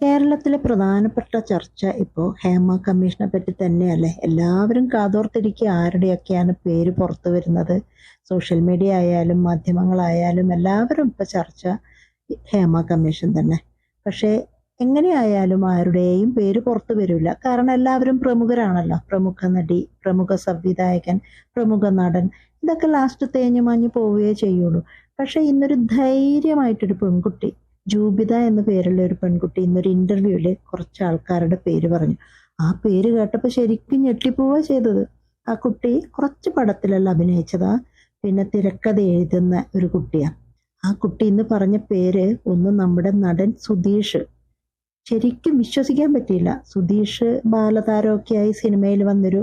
കേരളത്തിലെ പ്രധാനപ്പെട്ട ചർച്ച ഇപ്പോൾ ഹേമ കമ്മീഷനെ പറ്റി തന്നെയല്ലേ? എല്ലാവരും കാതോർത്തിരിക്കുക ആരുടെയൊക്കെയാണ് പേര് പുറത്തു വരുന്നത്? സോഷ്യൽ മീഡിയ ആയാലും മാധ്യമങ്ങളായാലും എല്ലാവരും ഇപ്പൊ ചർച്ച ഹേമ കമ്മീഷൻ തന്നെ. പക്ഷേ എങ്ങനെയായാലും ആരുടെയും പേര് പുറത്തു വരില്ല. കാരണം എല്ലാവരും പ്രമുഖരാണല്ലോ. പ്രമുഖ നടി പ്രമുഖ സംവിധായകൻ പ്രമുഖ നടൻ. ഇതൊക്കെ ലാസ്റ്റ് തേഞ്ഞു മാഞ്ഞു പോവുകയേ ചെയ്യുള്ളൂ. പക്ഷെ ഇന്നൊരു ധൈര്യമായിട്ടൊരു പെൺകുട്ടി ജൂബിത എന്ന പേരുള്ള ഒരു പെൺകുട്ടി ഇന്നൊരു ഇന്റർവ്യൂവിൽ കുറച്ച് ആൾക്കാരുടെ പേര് പറഞ്ഞു. ആ പേര് കേട്ടപ്പോൾ ശരിക്കും ഞെട്ടിപ്പോവുക ചെയ്തത്. ആ കുട്ടി കുറച്ച് പടത്തിലല്ല അഭിനയിച്ചതാ. പിന്നെ തിരക്കഥ എഴുതുന്ന ഒരു കുട്ടിയാണ് ആ കുട്ടി ഇന്ന് പറഞ്ഞ പേര് ഒന്ന് നമ്മുടെ നടൻ സുധീഷ്. ശരിക്കും വിശ്വസിക്കാൻ പറ്റിയില്ല. സുധീഷ് ബാലതാരമൊക്കെയായി സിനിമയിൽ വന്നൊരു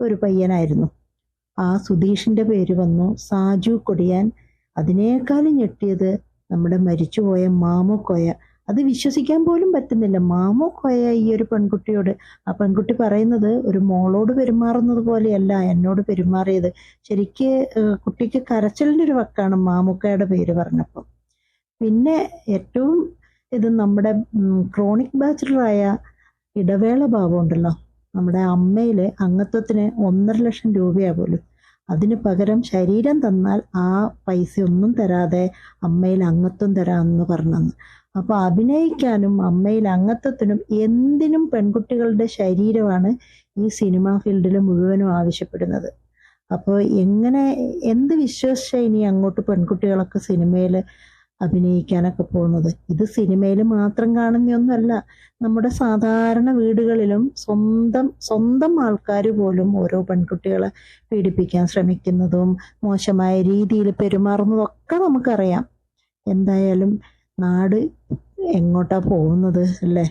ഒരു പയ്യനായിരുന്നു. ആ സുധീഷിന്റെ പേര് വന്നു സാജു കൊടിയാൻ. അതിനേക്കാളും ഞെട്ടിയത് നമ്മുടെ മരിച്ചുപോയ മാമു കോയ. അത് വിശ്വസിക്കാൻ പോലും പറ്റുന്നില്ല. മാമു കോയ ഈ ഒരു പെൺകുട്ടിയോട്. ആ പെൺകുട്ടി പറയുന്നത് ഒരു മോളോട് പെരുമാറുന്നത് പോലെയല്ല എന്നോട് പെരുമാറിയത്. ശരിക്ക് കുട്ടിക്ക് കരച്ചലിന്റെ ഒരു വക്കാണ് മാമുക്കയുടെ പേര് പറഞ്ഞപ്പോൾ പിന്നെ ഏറ്റവും ഇത് നമ്മുടെ ക്രോണിക് ബാച്ചിലറായ ഇടവേള ഭാവം ഉണ്ടല്ലോ. നമ്മുടെ അമ്മയിലെ അംഗത്വത്തിന് ഒന്നര ലക്ഷം രൂപയാ പോലും അതിന് പകരം ശരീരം തന്നാൽ ആ പൈസ ഒന്നും തരാതെ അമ്മയിൽ അംഗത്വം തരാമെന്ന് പറഞ്ഞെന്ന് അപ്പൊ അഭിനയിക്കാനും അമ്മയിൽ അംഗത്വത്തിനും എന്തിനും പെൺകുട്ടികളുടെ ശരീരമാണ് ഈ സിനിമാ ഫീൽഡിൽ മുഴുവനും ആവശ്യപ്പെടുന്നത്. അപ്പോൾ എങ്ങനെ എന്ത് വിശ്വസിച്ച ഇനി അങ്ങോട്ട് പെൺകുട്ടികളൊക്കെ സിനിമയിൽ അഭിനയിക്കാനൊക്കെ പോകുന്നത്. ഇത് സിനിമയിൽ മാത്രം കാണുന്നൊന്നുമല്ല നമ്മുടെ സാധാരണ വീടുകളിലും സ്വന്തം സ്വന്തം ആൾക്കാർ പോലും ഓരോ പെൺകുട്ടികളെ പീഡിപ്പിക്കാൻ ശ്രമിക്കുന്നതും മോശമായ രീതിയിൽ പെരുമാറുന്നതൊക്കെ നമുക്കറിയാം. എന്തായാലും നാട് എങ്ങോട്ടാ പോകുന്നത് അല്ലേ?